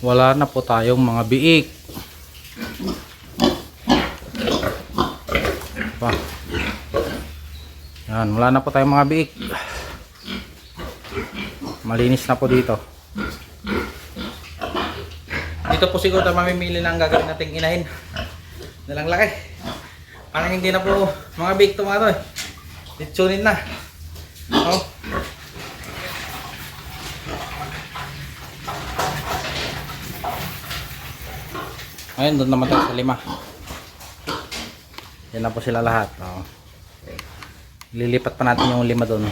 wala na po tayong mga biik. Pa. Yan, wala na po tayong mga biik. Malinis na po dito. Dito po siguro tayo mamimili ng gagawin nating inahin. Nalang laki. Parang hindi na po mga biik to mga to eh. Litsunin na. Oh. Ayun, doon naman tayo sa lima. Yan na po sila lahat. Oh. Lilipat pa natin yung lima doon.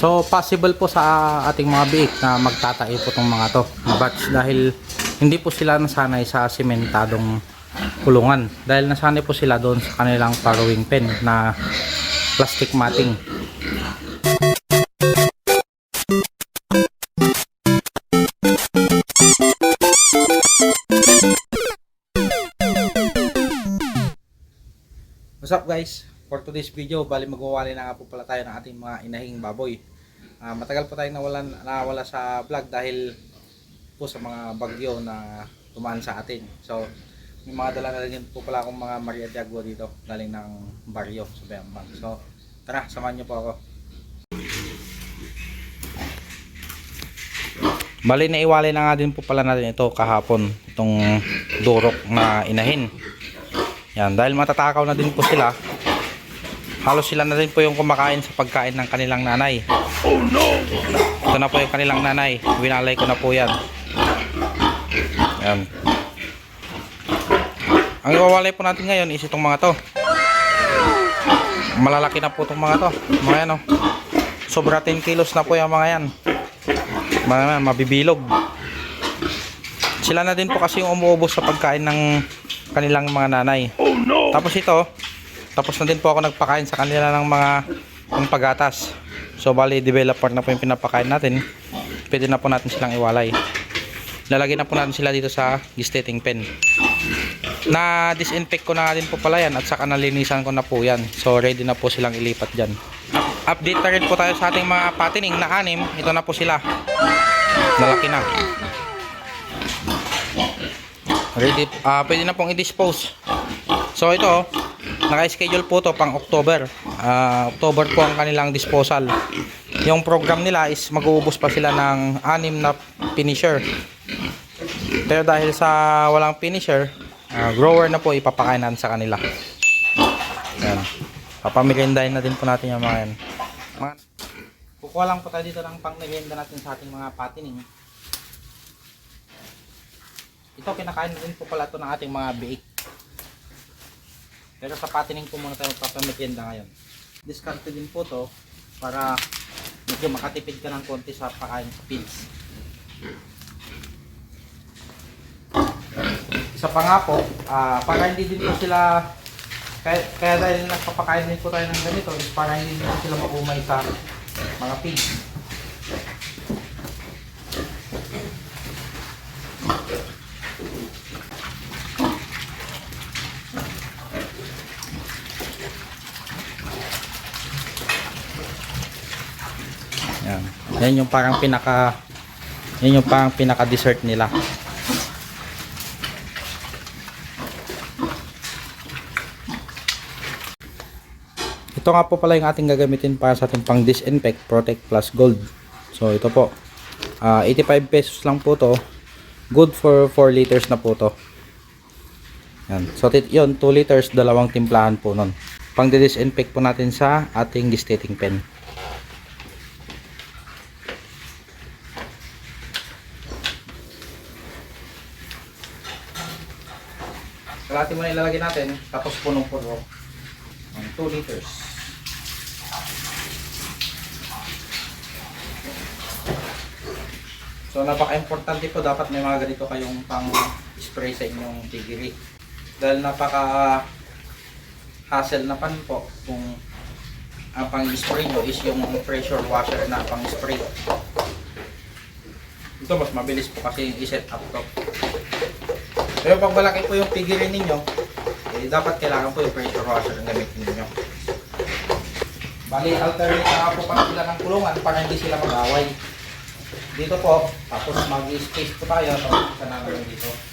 So possible po sa ating mga biik na magtatae po itong mga to batch dahil hindi po sila nasanay sa sementadong kulungan dahil nasanay po sila doon sa kanilang parawing pen na plastic matting. What's up guys? For today's video, bali magwawali na nga po pala tayo ng ating mga inahing baboy. Ah, matagal po tayong nawalan, nawala sa vlog dahil po sa mga bagyo na tumaan sa atin. So, may mga dala na rin po pala akong mga Maria Diagua dito galing ng baryo sa Bayambang. So, tara, samahan niyo po ako. Bali na na nga din po pala natin ito kahapon, itong durok na inahin. Yan, dahil matatakaw na din po sila, halos sila na rin po yung kumakain sa pagkain ng kanilang nanay. Oh no! Ito na po yung kanilang nanay. Winalay ko na po yan. Yan. Ang iwawalay po natin ngayon is itong mga to. Malalaki na po itong mga to. Mga yan oh. Sobra 10 kilos na po yung mga yan. Mga yan, mabibilog. Sila na din po kasi yung umuubos sa pagkain ng kanilang mga nanay. Tapos ito, tapos na din po ako nagpakain sa kanila ng mga ng pagatas. So bali developer na po yung pinapakain natin. Pwede na po natin silang iwalay. Lalagyan na po natin sila dito sa gestating pen. Na disinfect ko na din po pala yan at saka nalinisan ko na po yan. So ready na po silang ilipat dyan. Up- Update na rin po tayo sa ating mga patining na anim. Ito na po sila. Nalaki na. Ready, ah pwede na pong i-dispose. So ito, naka-schedule po to pang October. Ah, October po ang kanilang disposal. Yung program nila is mag-uubos pa sila ng anim na finisher. Pero dahil sa walang finisher, ah, grower na po ipapakain natin sa kanila. Yan. Papamirindahin na din po natin yung mga yan. Mga, kukuha lang po tayo dito ng pang natin sa ating mga patining. Ito, kinakain na din po pala ito ng ating mga biik. Pero sa patining po muna tayo magpapamerienda ngayon. Discarte din po to para medyo makatipid ka ng konti sa pakain sa feeds. Isa pa nga po, ah, para hindi din po sila kaya, kaya dahil nagpapakain din po tayo ng ganito is para hindi din po sila maumay sa mga feeds. Yan. Yung parang pinaka yan yung parang pinaka dessert nila. Ito nga po pala yung ating gagamitin para sa ating pang disinfect protect plus gold. So ito po. Ah, 85 pesos lang po to. Good for 4 liters na po to. Yan. So yun, 2 liters, dalawang timplahan po nun. Pang disinfect po natin sa ating gestating pen. Kalahati mo na ilalagay natin, tapos punong-puno. Ang 2 liters. So napaka-importante po dapat may mga ganito kayong pang spray sa inyong piggery. Dahil napaka hassle na pan po kung ang pang-spray nyo is yung pressure washer na pang-spray. Ito mas mabilis po kasi i-set up to. Pero pag malaki po yung pigirin ninyo, eh, dapat kailangan po yung pressure washer ang gamitin ninyo. Bali, alternate na po pala sila ng kulungan para hindi sila mag-away. Dito po, tapos mag-space po tayo, tapos na lang dito.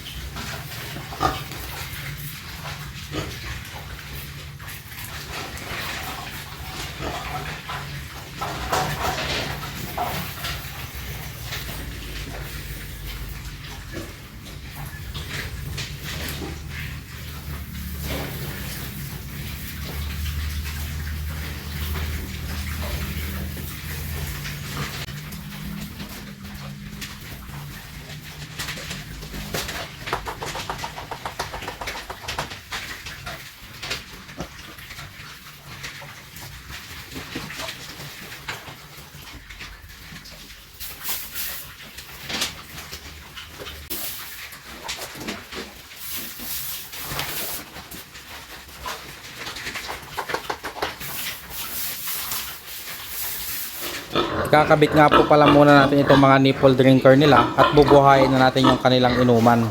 Kakabit nga po pala muna natin itong mga nipple drinker nila at bubuhayin na natin yung kanilang inuman.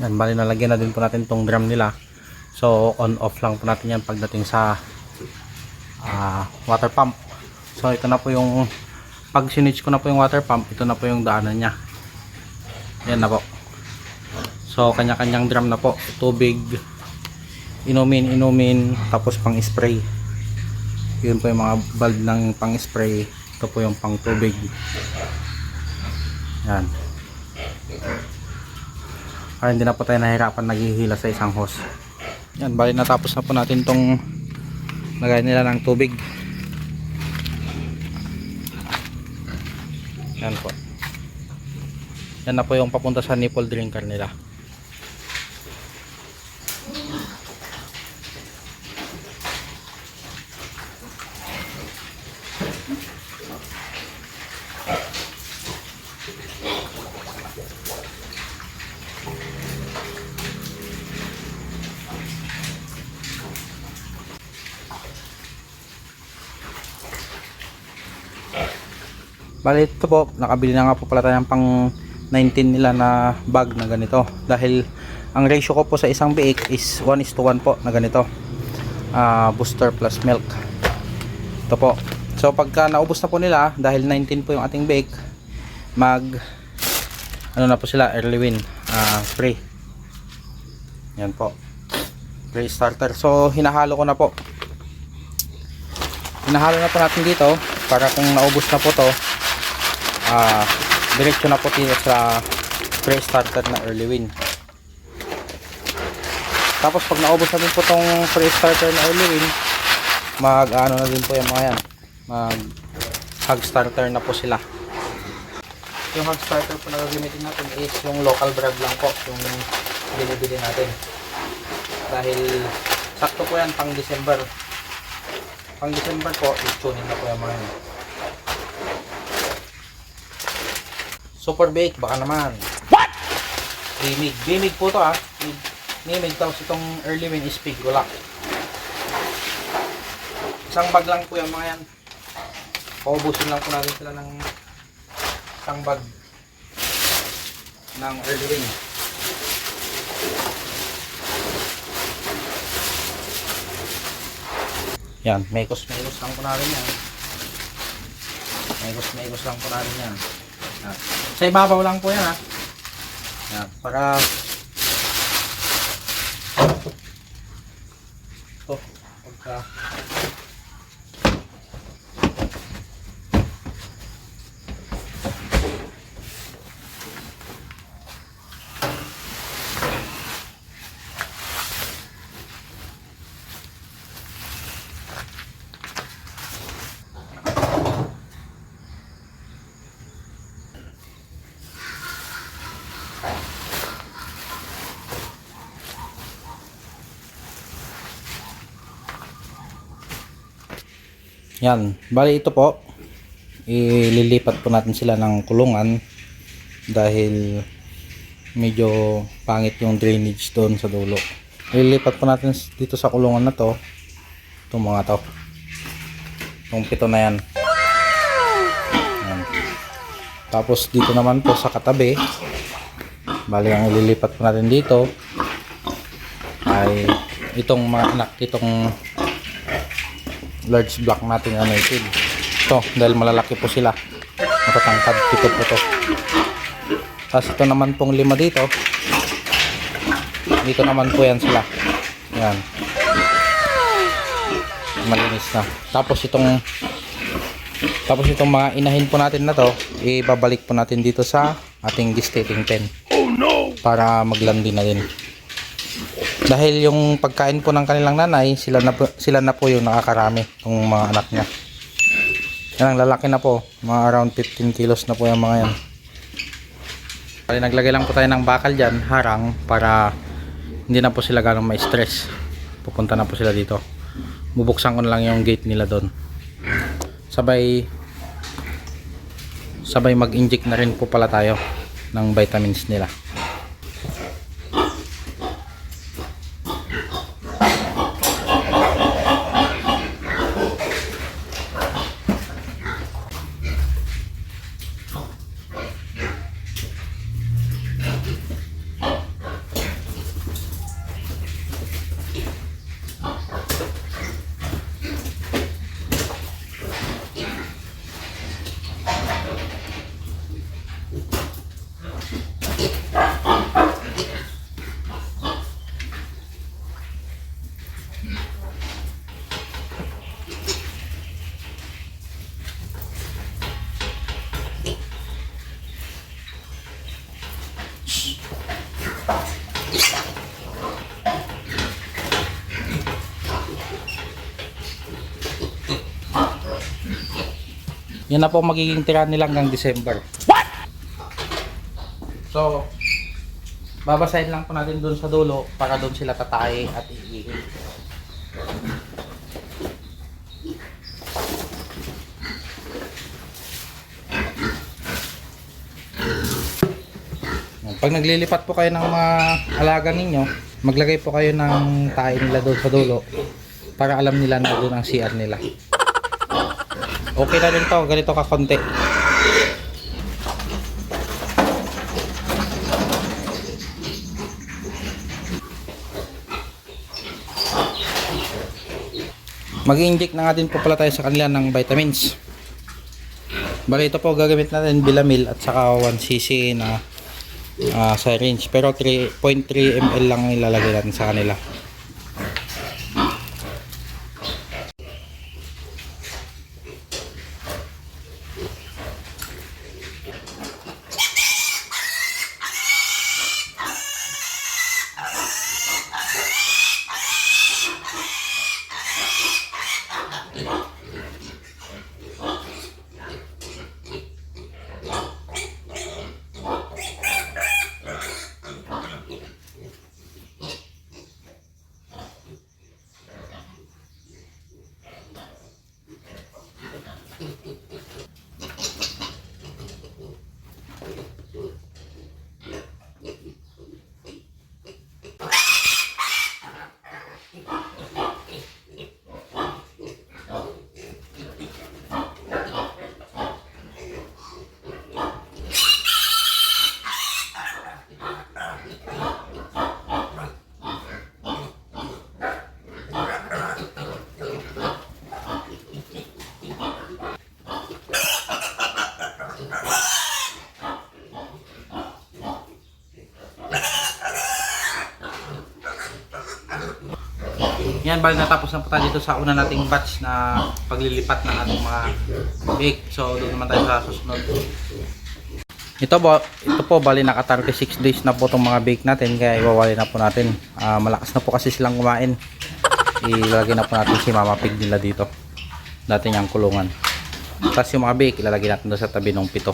Yan, bali nalagyan na din po natin tong drum nila. So, on off lang po natin yan pagdating sa ah, water pump. So, ito na po yung pag sinitch ko na po yung water pump, ito na po yung daanan niya. Yan na po. So, kanya-kanyang drum na po. Tubig, inumin, inumin, tapos pang spray. Yun po yung mga bulb ng pang spray. Ito po yung pang tubig. Yan. Para hindi na po tayo nahirapan naghihila sa isang hose. Yan, bali natapos na po natin tong lagay nila ng tubig. Yan po. Yan na po yung papunta sa nipple drinker nila. Bali ito po, nakabili na nga po pala tayo ng pang 19 nila na bag na ganito. Dahil ang ratio ko po sa isang biik is 1 is to 1 po na ganito. Ah, booster plus milk. Ito po. So pagka naubos na po nila, dahil 19 po yung ating biik, mag ano na po sila, early win. Ah, free. Yan po. Free starter. So hinahalo ko na po. Hinahalo na po natin dito para kung naubos na po to ah diretso na po dito sa pre-starter na early win. Tapos pag naubos na din po tong pre-starter na early win mag ano na din po yung mga yan. Mag hug starter na po sila. Yung hug starter po na gagamitin natin is yung local brand lang po yung binibili natin. Dahil sakto po yan pang December. Pang December po is tuning na po yung mga yan Super bake, baka naman. What? Bimig. Bimig po to ah. Bimig. Tapos itong early win is pig wala. Isang bag lang po yung mga yan. Paubusin lang po natin sila ng isang bag. ng early wing. Yan, mekos-mekos lang po natin yan. Mekos-mekos lang po natin yan. Yan. Sa ibabaw lang po yan ha. Yan, para ito, pagka Yan, bali ito po. Ililipat po natin sila ng kulungan dahil medyo pangit yung drainage doon sa dulo. Ililipat po natin dito sa kulungan na to. Itong mga to. Itong pito na yan. yan. Tapos dito naman po sa katabi. Bali ang ililipat po natin dito ay itong mga anak, itong large block natin na native. Ito, dahil malalaki po sila. Matatangkad, pito po to. Tapos ito naman pong lima dito. Dito naman po yan sila. Yan. Malinis na. Tapos itong tapos itong mga inahin po natin na to, ibabalik po natin dito sa ating gestating pen. Oh no! Para maglandi na din. Dahil yung pagkain po ng kanilang nanay, sila na po, sila na po yung nakakarami, ng mga anak niya. Yan ang lalaki na po, mga around 15 kilos na po yung mga yan. Bali, naglagay lang po tayo ng bakal dyan, harang, para hindi na po sila ganong ma-stress. Pupunta na po sila dito. Bubuksan ko na lang yung gate nila doon. Sabay, sabay mag-inject na rin po pala tayo ng vitamins nila. Yan na po magiging tira nila hanggang December. What? So, babasahin lang po natin doon sa dulo para doon sila tatay at iihi. Yan. Pag naglilipat po kayo ng mga alaga ninyo, maglagay po kayo ng tae nila doon sa dulo para alam nila na doon ang CR nila. Okay na rin to, ganito ka konti. Mag-inject na nga din po pala tayo sa kanila ng vitamins. Bali ito po gagamit natin Bilamil at saka 1cc na ah, syringe. Pero 3.3 ml lang ang ilalagay natin sa kanila. Yan, bali natapos na po tayo dito sa una nating batch na paglilipat ng ating mga bake. So, doon naman tayo sa susunod. Ito po, ito po bali naka 36 days na po itong mga bake natin kaya iwawali na po natin. Ah, malakas na po kasi silang kumain. Ilalagay na po natin si Mama Pig nila dito. Dati niyang kulungan. Tapos yung mga bake ilalagay natin doon sa tabi ng pito.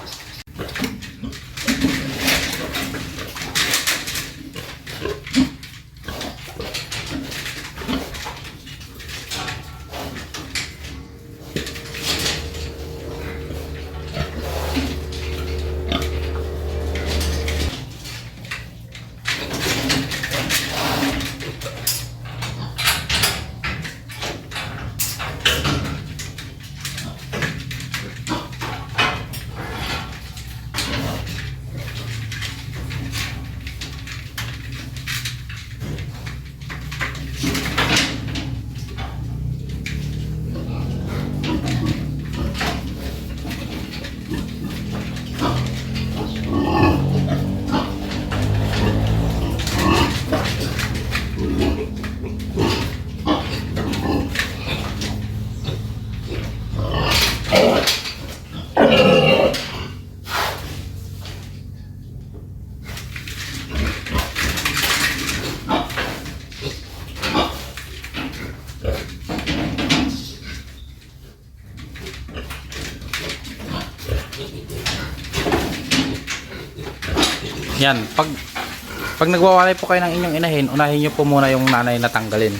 Yan, pag pag nagwawalay po kayo ng inyong inahin, unahin nyo po muna yung nanay na tanggalin.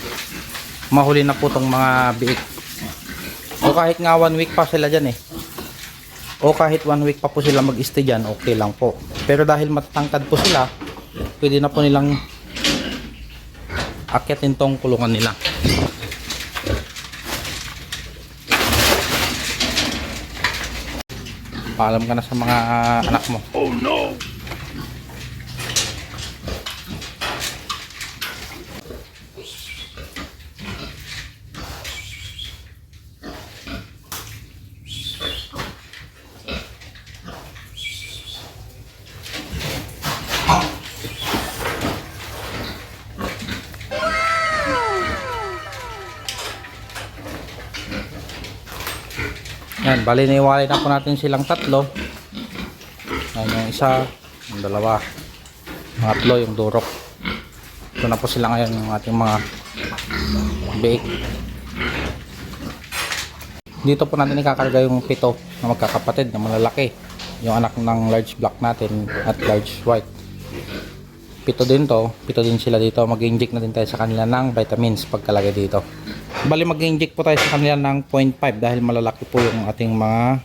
Mahuli na po tong mga biik. O kahit nga one week pa sila dyan eh. O kahit one week pa po sila mag-stay dyan, okay lang po. Pero dahil matatangkad po sila, pwede na po nilang akyatin tong kulungan nila. Paalam ka na sa mga anak mo. Yan, bali naiwalay na po natin silang tatlo. Yan yung isa, yung dalawa, mga tatlo, yung durok. Ito na po sila ngayon yung ating mga bake. Dito po natin ikakarga yung pito na magkakapatid na malalaki. Yung anak ng large black natin at large white. Pito din to, pito din sila dito. Mag-inject na din tayo sa kanila ng vitamins pagkalagay dito. Bali mag-inject po tayo sa kanila ng 0.5 dahil malalaki po yung ating mga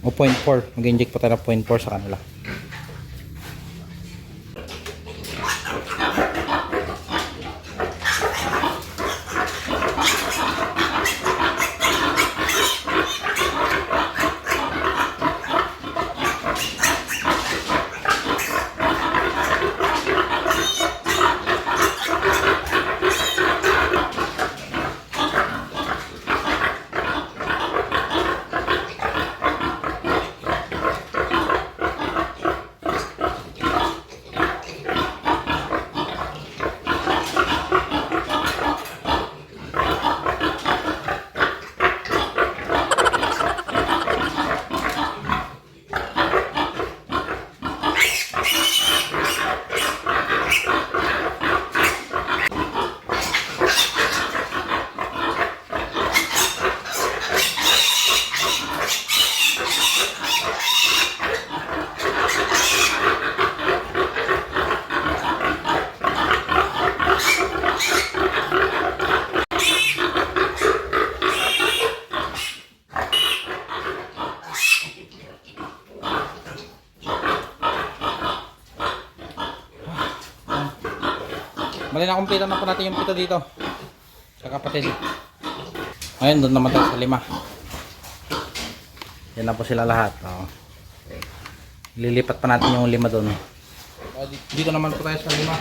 o 0.4. Mag-inject po tayo ng 0.4 sa kanila. Bali na po natin yung pito dito. Sa kapatid. Ngayon, doon naman tayo sa lima. Yan na po sila lahat. Oh. Lilipat pa natin yung lima doon. Di- Dito naman po tayo sa lima.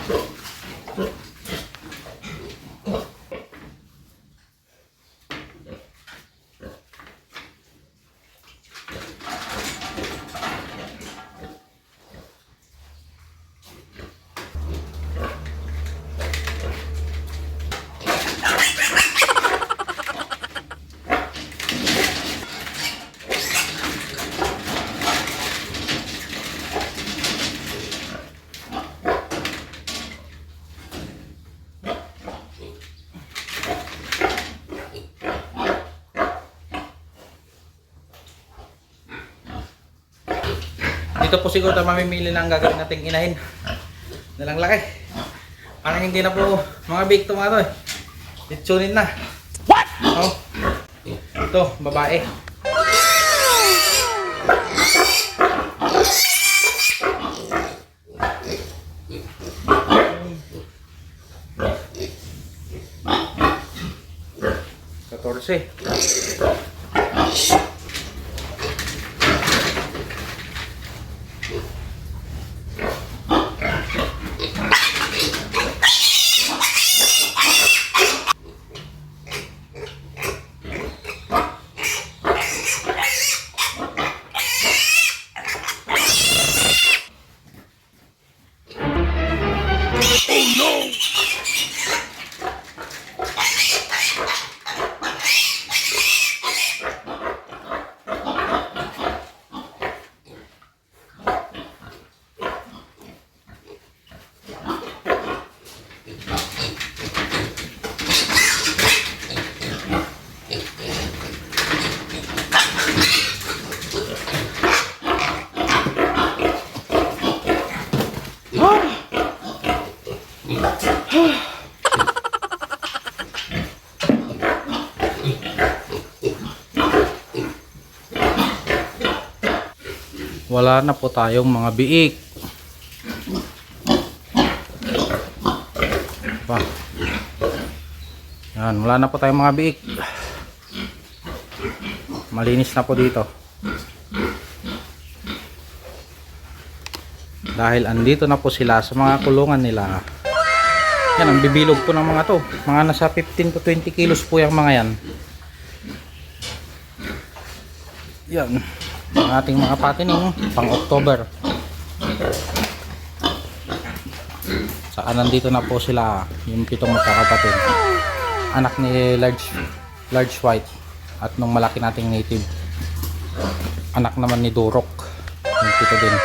Dito po siguro tayo mamimili ng gagawin nating inahin. Nalang laki. Parang hindi na po mga big to mga to eh. Litsunin na. What? Oh. Ito, babae. Katorse. Wala na po tayong mga biik. Pa. Yan, wala na po tayong mga biik. Malinis na po dito. Dahil andito na po sila sa mga kulungan nila. Yan, ang bibilog po ng mga to. Mga nasa 15 to 20 kilos po yung mga yan. Yan. Ang ating mga patining pang October. Saka nandito na po sila yung pitong magkakapatid. Anak ni large large white at nung malaki nating native. Anak naman ni Durok. Yung pito din.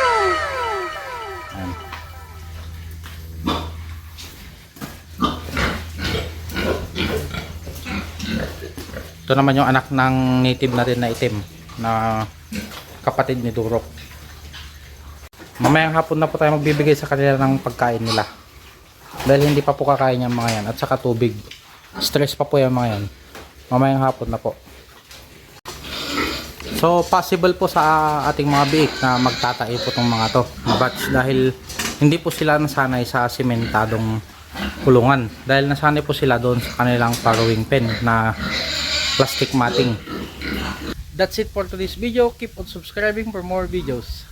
Ito naman yung anak ng native natin na itim na kapatid ni Durok. Mamayang hapon na po tayo magbibigay sa kanila ng pagkain nila. Dahil hindi pa po kakain yung mga yan at saka tubig. Stress pa po yung mga yan. Mamayang hapon na po. So possible po sa ating mga biik na magtatae po tong mga to batch dahil hindi po sila nasanay sa sementadong kulungan dahil nasanay po sila doon sa kanilang farrowing pen na plastic matting. That's it for today's video. Keep on subscribing for more videos.